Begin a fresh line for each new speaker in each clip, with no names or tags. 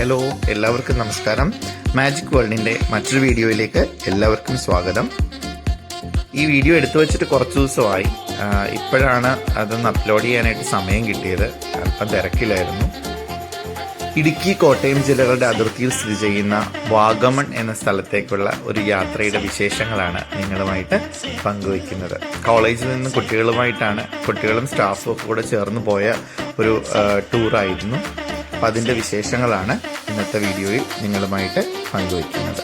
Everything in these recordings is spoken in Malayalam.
ഹലോ എല്ലാവർക്കും നമസ്കാരം. മാജിക് വേൾഡിന്റെ മറ്റൊരു വീഡിയോയിലേക്ക് എല്ലാവർക്കും സ്വാഗതം. ഈ വീഡിയോ എടുത്തു വെച്ചിട്ട് കുറച്ച് ദിവസമായി. ഇപ്പോഴാണ് അതൊന്ന് അപ്ലോഡ് ചെയ്യാനായിട്ട് സമയം കിട്ടിയത്. അല്പം തിരക്കിലായിരുന്നു. ഇടുക്കി കോട്ടയം ജില്ലകളുടെ അതിർത്തിയിൽ സ്ഥിതി ചെയ്യുന്ന വാഗമൺ എന്ന സ്ഥലത്തേക്കുള്ള ഒരു യാത്രയുടെ വിശേഷങ്ങളാണ് നിങ്ങളുമായിട്ട് പങ്കുവയ്ക്കുന്നത്. കോളേജിൽ നിന്ന് കുട്ടികളുമായിട്ടാണ് കുട്ടികളും സ്റ്റാഫും ഒക്കെ കൂടെ ചേർന്ന് പോയ ഒരു ടൂറായിരുന്നു അപ്പം അതിന്റെ വിശേഷങ്ങളാണ് ഇന്നത്തെ വീഡിയോയിൽ നിങ്ങളുമായിട്ട് പങ്കുവയ്ക്കുന്നത്.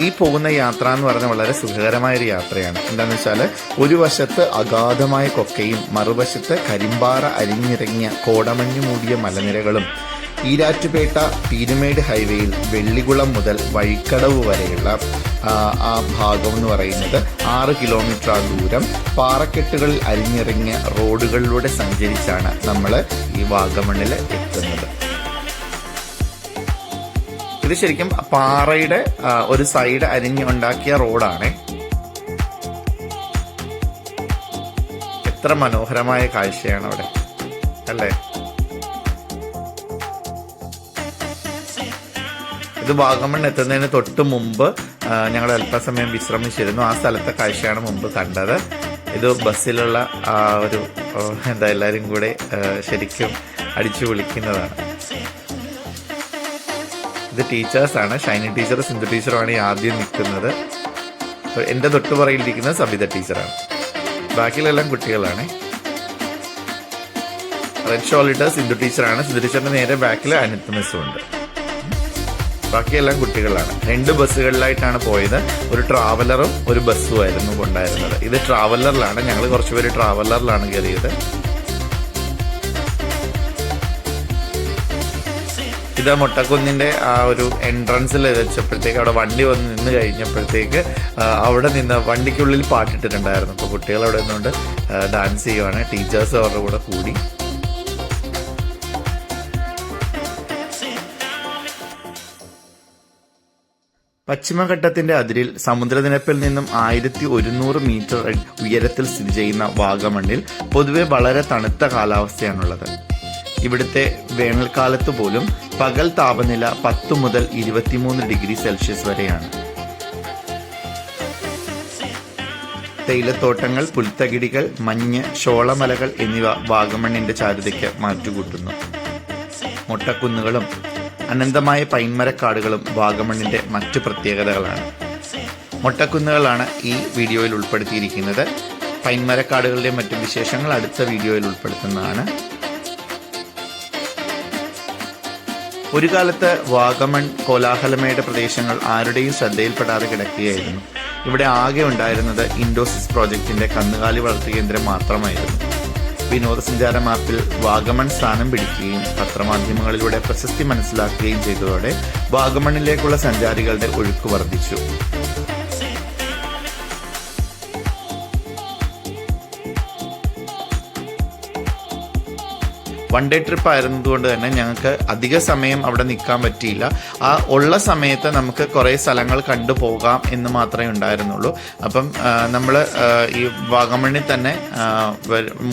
ഈ പോകുന്ന യാത്ര എന്ന് പറഞ്ഞാൽ വളരെ സുഖകരമായ ഒരു യാത്രയാണ്. എന്താണെന്ന് വെച്ചാൽ ഒരു വശത്ത് അഗാധമായ കൊക്കയും മറുവശത്ത് കരിമ്പാറ അരിഞ്ഞിറങ്ങിയ കോടമഞ്ഞു മൂടിയ മലനിരകളും ഈരാറ്റുപേട്ട പീരുമേട് ഹൈവേയിൽ വെള്ളികുളം മുതൽ വഴിക്കടവ് വരെയുള്ള ആ, ഭാഗം എന്ന് പറയുന്നത് ആറ് കിലോമീറ്റർ ആ ദൂരം. പാറക്കെട്ടുകളിൽ അരിഞ്ഞിറങ്ങിയ റോഡുകളിലൂടെ സഞ്ചരിച്ചാണ് നമ്മൾ ഈ വാഗമണ്ണിൽ എത്തുന്നത്. ഇത് ശരിക്കും പാറയുടെ ഒരു സൈഡ് അരിഞ്ഞുണ്ടാക്കിയ റോഡാണ്. എത്ര മനോഹരമായ കാഴ്ചയാണ് അവിടെ അല്ലേ? ഇത് വാഗമൺ എത്തുന്നതിന് തൊട്ട് മുമ്പ് ഞങ്ങൾ അല്പസമയം വിശ്രമിച്ചിരുന്നു. ആ സ്ഥലത്തെ കാഴ്ചയാണ് മുമ്പ് കണ്ടത്. ഇത് ബസ്സിലുള്ള ആ ഒരു എന്താ എല്ലാവരും കൂടെ ശരിക്കും അടിച്ചു വിളിക്കുന്നതാണ് ഇത് ടീച്ചേഴ്സാണ് ഷൈനി ടീച്ചർ സിന്ധു ടീച്ചറുമാണ് ഈ ആദ്യം നിൽക്കുന്നത്. എന്റെ തൊട്ട് പറയിലിരിക്കുന്നത് സബിത ടീച്ചറാണ് ബാക്കിയിലെല്ലാം കുട്ടികളാണ്. റെഡ് ഷോളിട്ട് സിന്ധു ടീച്ചറാണ് സിന്ധു ടീച്ചറിന്റെ നേരെ ബാക്കിൽ അനിത് മിസ്സും ഉണ്ട്. ബാക്കിയെല്ലാം കുട്ടികളാണ്. രണ്ട് ബസ്സുകളിലായിട്ടാണ് പോയത്. ഒരു ട്രാവലറും ഒരു ബസ്സും ആയിരുന്നു കൊണ്ടായിരുന്നത്. ഇത് ട്രാവലറിലാണ്. ഞങ്ങൾ കുറച്ചുപേര് ട്രാവലറിലാണ് കയറിയത്. ഇത് മുട്ടക്കുന്നിന്റെ ആ ഒരു എൻട്രൻസിൽ വെച്ചപ്പോഴത്തേക്ക് അവിടെ വണ്ടി വന്ന് നിന്ന് കഴിഞ്ഞപ്പോഴത്തേക്ക് അവിടെ നിന്ന് വണ്ടിക്കുള്ളിൽ പാട്ടിട്ടിട്ടുണ്ടായിരുന്നു. അപ്പോൾ കുട്ടികൾ അവിടെ നിന്നുകൊണ്ട് ഡാൻസ് ചെയ്യുവാണ്. ടീച്ചേഴ്സ് അവരുടെ കൂടെ കൂടി. പശ്ചിമഘട്ടത്തിന്റെ അതിരിൽ സമുദ്രനിരപ്പിൽ നിന്നും ആയിരത്തി ഒരുന്നൂറ് മീറ്റർ ഉയരത്തിൽ സ്ഥിതി ചെയ്യുന്ന വാഗമണ്ണിൽ പൊതുവെ വളരെ തണുത്ത കാലാവസ്ഥയാണുള്ളത്. ഇവിടുത്തെ വേനൽക്കാലത്ത് പോലും പകൽ താപനില പത്ത് മുതൽ ഇരുപത്തിമൂന്ന് ഡിഗ്രി സെൽഷ്യസ് വരെയാണ്. തേയിലത്തോട്ടങ്ങൾ പുൽത്തകിടികൾ മഞ്ഞ് ഷോളമലകൾ എന്നിവ വാഗമണ്ണിന്റെ ചാരുതയ്ക്ക് മാറ്റുകൂട്ടുന്നു. മൊട്ടക്കുന്നുകളും അനന്തമായ പൈൻമരക്കാടുകളും വാഗമണ്ണിന്റെ മറ്റു പ്രത്യേകതകളാണ്. മൊട്ടക്കുന്നുകളാണ് ഈ വീഡിയോയിൽ ഉൾപ്പെടുത്തിയിരിക്കുന്നത്. പൈൻമരക്കാടുകളുടെ മറ്റു വിശേഷങ്ങൾ അടുത്ത വീഡിയോയിൽ ഉൾപ്പെടുത്തുന്നതാണ്. ഒരു കാലത്ത് വാഗമൺ കോലാഹലമയുടെ പ്രദേശങ്ങൾ ആരുടെയും ശ്രദ്ധയിൽപ്പെടാതെ കിടക്കുകയായിരുന്നു. ഇവിടെ ആകെ ഉണ്ടായിരുന്നത് ഇൻഡോസിസ് പ്രോജക്റ്റിന്റെ കന്നുകാലി വളർത്തു കേന്ദ്രം മാത്രമായിരുന്നു. വിനോദസഞ്ചാര മാപ്പിൽ വാഗമൺ സ്ഥാനം പിടിക്കുകയും പത്രമാധ്യമങ്ങളിലൂടെ പ്രശസ്തി മനസ്സിലാക്കുകയും ചെയ്തതോടെ വാഗമണിലേക്കുള്ള സഞ്ചാരികളുടെ ഒഴുക്ക് വർദ്ധിച്ചു. വൺ ഡേ ട്രിപ്പ് ആയിരുന്നതുകൊണ്ട് തന്നെ ഞങ്ങൾക്ക് അധിക സമയം അവിടെ നിൽക്കാൻ പറ്റിയില്ല. ആ ഉള്ള സമയത്ത് നമുക്ക് കുറേ സ്ഥലങ്ങൾ കണ്ടു പോകാം എന്ന് മാത്രമേ ഉണ്ടായിരുന്നുള്ളൂ. അപ്പം നമ്മൾ ഈ വാഗമണ്ണിൽ തന്നെ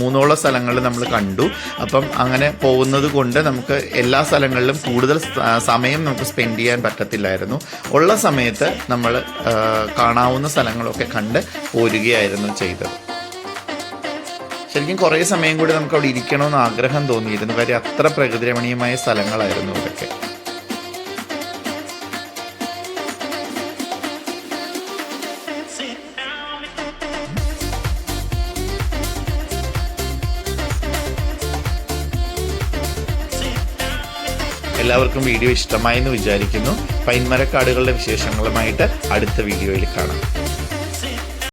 മൂന്നോളം സ്ഥലങ്ങൾ നമ്മൾ കണ്ടു. അപ്പം അങ്ങനെ പോകുന്നത് കൊണ്ട് നമുക്ക് എല്ലാ സ്ഥലങ്ങളിലും കൂടുതൽ സമയം നമുക്ക് സ്പെൻഡ് ചെയ്യാൻ പറ്റത്തില്ലായിരുന്നു. ഉള്ള സമയത്ത് നമ്മൾ കാണാവുന്ന സ്ഥലങ്ങളൊക്കെ കണ്ട് പോരുകയായിരുന്നു ചെയ്തത്. ശരിക്കും കുറേ സമയം കൂടി നമുക്ക് അവിടെ ഇരിക്കണമെന്ന് ആഗ്രഹം തോന്നിയിരുന്നു. കാര്യം അത്ര പ്രകൃതിരമണീയമായ സ്ഥലങ്ങളായിരുന്നു ഇതൊക്കെ എല്ലാവർക്കും വീഡിയോ ഇഷ്ടമായി എന്ന് വിചാരിക്കുന്നു. പൈൻമരക്കാടുകളുടെ വിശേഷങ്ങളുമായിട്ട് അടുത്ത വീഡിയോയിൽ കാണാം.